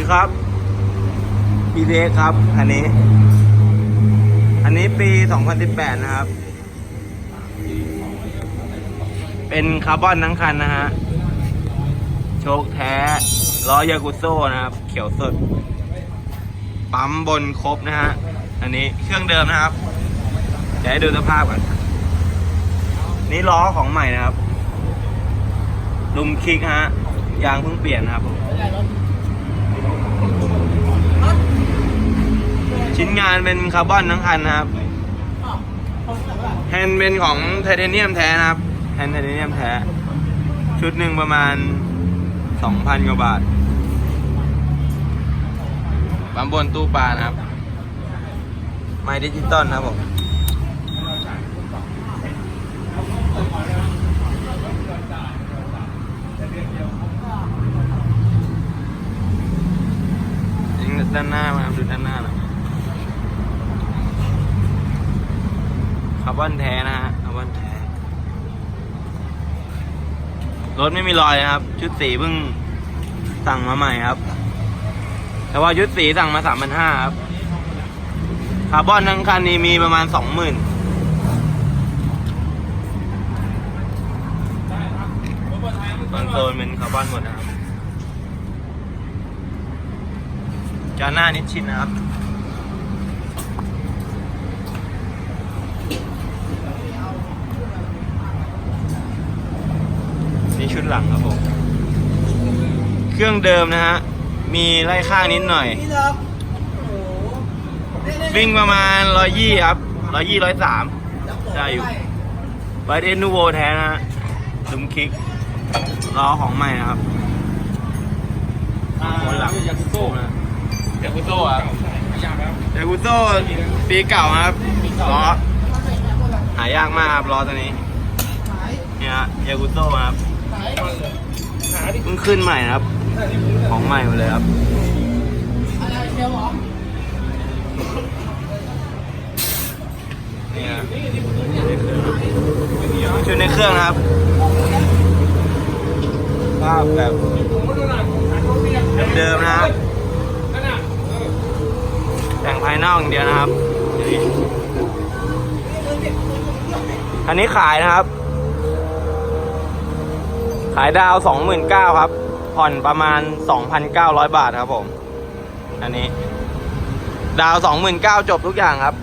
ดีครับพีเครับ อันนี้ อันนี้ปี 2018 นะครับ เป็นคาร์บอนทั้งคันนะฮะ โชคแท้ล้อยากุโซ่นะครับ เขียวสด ปั๊มบนครบนะฮะ อันนี้เครื่องเดิมนะครับเดี๋ยวให้ดูสภาพก่อน นี่ล้อของใหม่นะครับลุมคิกฮะ ยางเพิ่งเปลี่ยนนะครับผม ชิ้นงานเป็นคาร์บอนทั้งคันนะครับแฮนด์เป็นของไทเทเนียมแท้นะครับแฮนด์ไทเทเนียมแท้ ชุดหนึ่งประมาณ 2,000 กว่าบาทปั๊มบนตู้ปลานะครับ ไม้ดิจิตอลนะครับผมยิงด้านหน้ามาดูด้านหน้าน่อ ยคาร์บอนแท้นะฮะคาร์บอนแท้ รถไม่มีรอยนะครับ ชุดสีเพิ่งสั่งมาใหม่ครับ แต่ว่าชุดสีสั่งมาสามพันห้าครับ คาร์บอนทั้งคันนี้มีประมาณสองหมื่นบางโซนเป็นคาร์บอนหมดนะครับจานหน้านิดชินนะครับ ชุดหลังครับผม เครื่องเดิมนะฮะ มีไล่ข้างนิดหน่อย วิ่งประมาณร้อยยี่ครับร้อยยี่ร้อยสามได้อยู่ไบเดนนูโวแท้นะฮะดุมคิกล้อของใหม่นะครับคนหลังยากุโซ่นะยากุโซ่ครับยากุโซ่ปีเก่าครับล้อหายากมากครับล้อตัวนี้เนี่ยยากุโซ่ครับ หาดิเพิ่งขึ้นใหม่นะครับ ของใหม่หมดเลยครับนี่ฮะชุดในเครื่องนะครับ ภาพแบบเดิมนะครับแต่งภายนอกอย่างเดียวนะครับ อันนี้ขายนะครับายดาวสองหมื่นเก้าครับ ผ่อนประมาณสองพันเก้าร้อยบาทครับผม อันนี้ ดาวสองหมื่นเก้าจบทุกอย่างครับ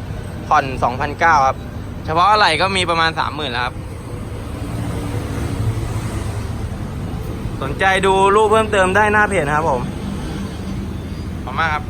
ผ่อนสองพันเก้าครับ เฉพาะอะไรก็มีประมาณสามหมื่นแล้วครับ สนใจดูรูปเพิ่มเติมได้หน้าเพจครับผม ขอบคุณมากครับ